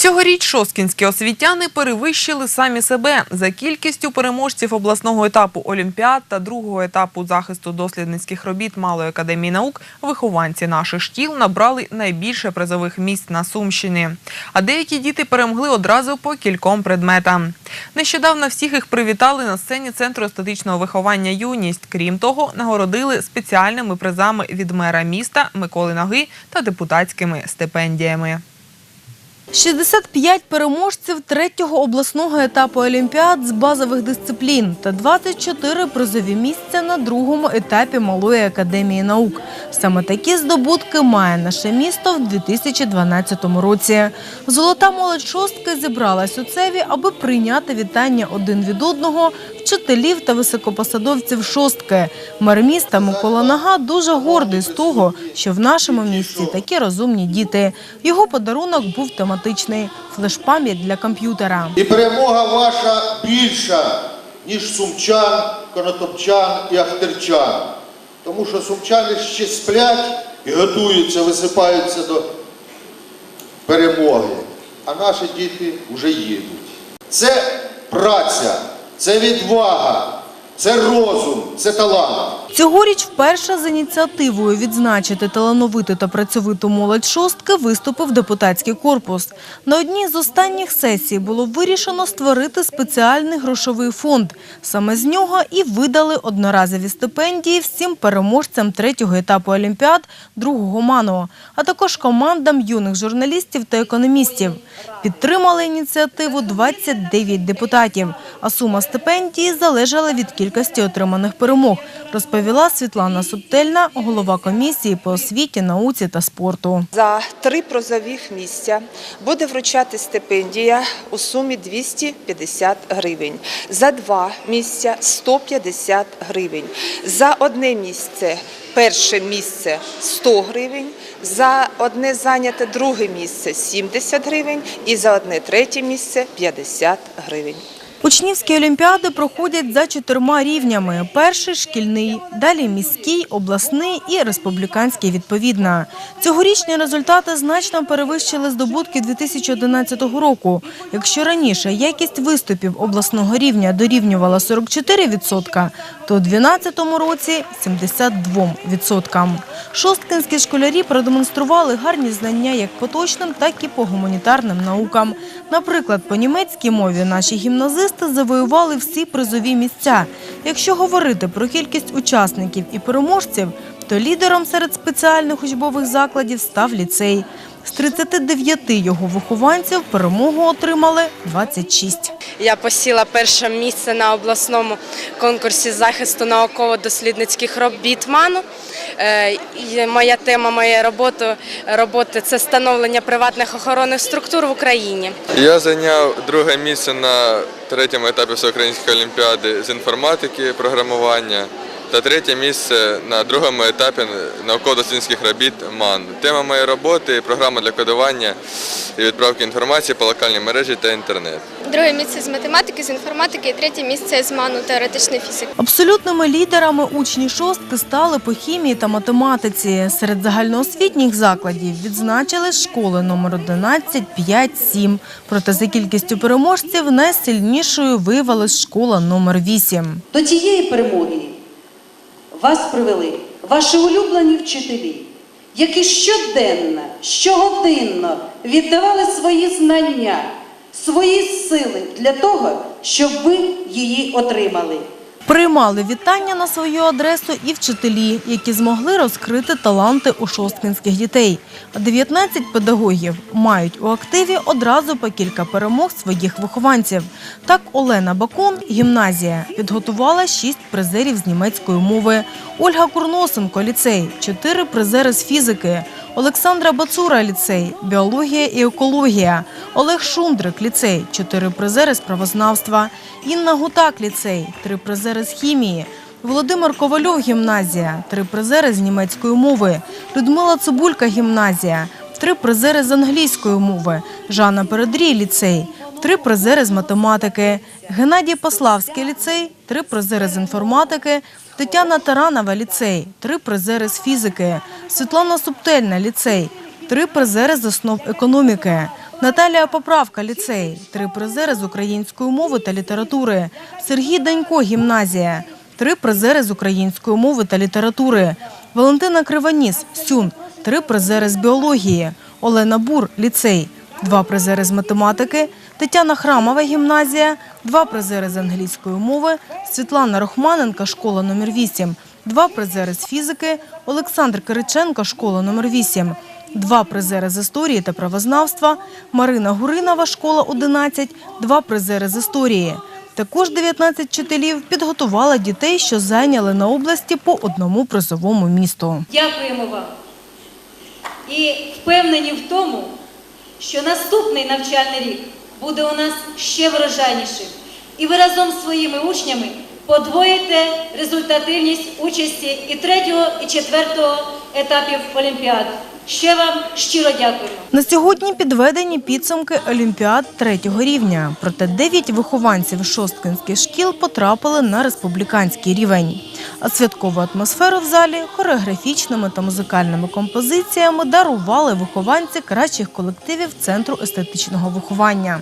Цьогоріч шосткінські освітяни перевищили самі себе за кількістю переможців обласного етапу Олімпіад та другого етапу захисту дослідницьких робіт Малої академії наук. Вихованці наших шкіл набрали найбільше призових місць на Сумщині. А деякі діти перемогли одразу по кільком предметам. Нещодавно всіх їх привітали на сцені центру естетичного виховання юність. Крім того, нагородили спеціальними призами від мера міста Миколи Ноги та депутатськими стипендіями. 65 переможців третього обласного етапу Олімпіад з базових дисциплін та 24 призові місця на другому етапі Малої академії наук. Саме такі здобутки має наше місто в 2012 році. Золота молодь шостки зібралась у цеві, аби прийняти вітання один від одного вчителів та високопосадовців шостки. Мер міста Микола Нага дуже гордий з того, що в нашому місті такі розумні діти. Його подарунок був тематичний флеш-пам'ять для комп'ютера. І перемога ваша більша, ніж сумчан, конотопчан і ахтерчан. Тому що сумчани ще сплять і готуються, висипаються до перемоги. А наші діти вже їдуть. Це праця, це відвага, це розум, це талант. Цьогоріч вперше з ініціативою відзначити талановиту та працьовиту молодь шостки виступив депутатський корпус. На одній з останніх сесій було вирішено створити спеціальний грошовий фонд. Саме з нього і видали одноразові стипендії всім переможцям третього етапу Олімпіад другого МАНО, а також командам юних журналістів та економістів. Підтримали ініціативу 29 депутатів, а сума стипендії залежала від кількості отриманих перемог, розповіла Світлана Субтельна, голова комісії по освіті, науці та спорту. За три призових місця буде вручати стипендія у сумі 250 гривень. За два місця 150 гривень. За одне місце перше місце 100 гривень. За одне зайняте друге місце 70 гривень і за одне третє місце 50 гривень. Учнівські олімпіади проходять за чотирма рівнями: перший шкільний, далі міський, обласний і республіканський відповідно. Цьогорічні результати значно перевищили здобутки 2011 року. Якщо раніше якість виступів обласного рівня дорівнювала 44%, то у 2012 році 72%. Шосткинські школярі продемонстрували гарні знання як по точним, так і по гуманітарним наукам. Наприклад, по німецькій мові наші гімназисти завоювали всі призові місця. Якщо говорити про кількість учасників і переможців, то лідером серед спеціальних учбових закладів став ліцей. З 39 його вихованців перемогу отримали 26. Я посіла перше місце на обласному конкурсі захисту науково-дослідницьких робіт МАНу. Е, Моя тема моєї роботи, роботи це становлення приватних охоронних структур в Україні. Я зайняв друге місце на третьому етапі Всеукраїнської олімпіади з інформатики, програмування та третє місце на другому етапі науково-дослідницьких робіт МАН. Тема моєї роботи програма для кодування і відправки інформації по локальній мережі та інтернет. Друге місце з математики, з інформатики, і третє місце з ману теоретичної фізики. Абсолютними лідерами учні шостки стали по хімії та математиці. Серед загальноосвітніх закладів відзначили школи номер 11, 5, 7. Проте за кількістю переможців найсильнішою виявилась школа номер 8. До тієї перемоги вас привели ваші улюблені вчителі, які щоденно, щогодинно віддавали свої знання, свої сили для того, щоб ви її отримали. Приймали вітання на свою адресу і вчителі, які змогли розкрити таланти у шосткинських дітей. А 19 педагогів мають у активі одразу по кілька перемог своїх вихованців. Так Олена Бакун, гімназія, підготувала 6 призерів з німецької мови. Ольга Курносенко, ліцей, 4 призери з фізики. Олександра Бацура, ліцей, біологія і екологія. Олег Шундрик, ліцей, 4 призери з правознавства. Інна Гутак, ліцей, 3 призери з хімії. Володимир Ковальов, гімназія, 3 призери з німецької мови. Людмила Цибулька, гімназія, 3 призери з англійської мови. Жанна Передрій, ліцей, 3 призери з математики. Геннадій Пославський, ліцей, 3 призери з інформатики. Тетяна Таранова, ліцей, 3 призери з фізики. Світлана Субтельна, ліцей, 3 призери з основ економіки. Наталія Поправка, ліцей, три призери з української мови та літератури. Сергій Данько, гімназія, три призери з української мови та літератури. Валентина Криваніс, Сюн, три призери з біології. Олена Бур, ліцей, два призери з математики. Тетяна Храмова, гімназія, два призери з англійської мови. Світлана Рохманенка, школа номер 8, два призери з фізики. Олександр Кириченко, школа номер 8, два призери з історії та правознавства. Марина Гуринова, школа 11, два призери з історії. Також 19 вчителів підготували дітей, що зайняли на області по одному призовому місту. Дякуємо вам. І впевнені в тому, що наступний навчальний рік буде у нас ще врожайнішим. І ви разом з своїми учнями подвоїте результативність участі і третього, і четвертого етапів Олімпіади. Ще вам щиро дякуємо. На сьогодні підведені підсумки Олімпіад третього рівня. Проте 9 вихованців шосткинських шкіл потрапили на республіканський рівень. А святкову атмосферу в залі хореографічними та музикальними композиціями дарували вихованці кращих колективів Центру естетичного виховання.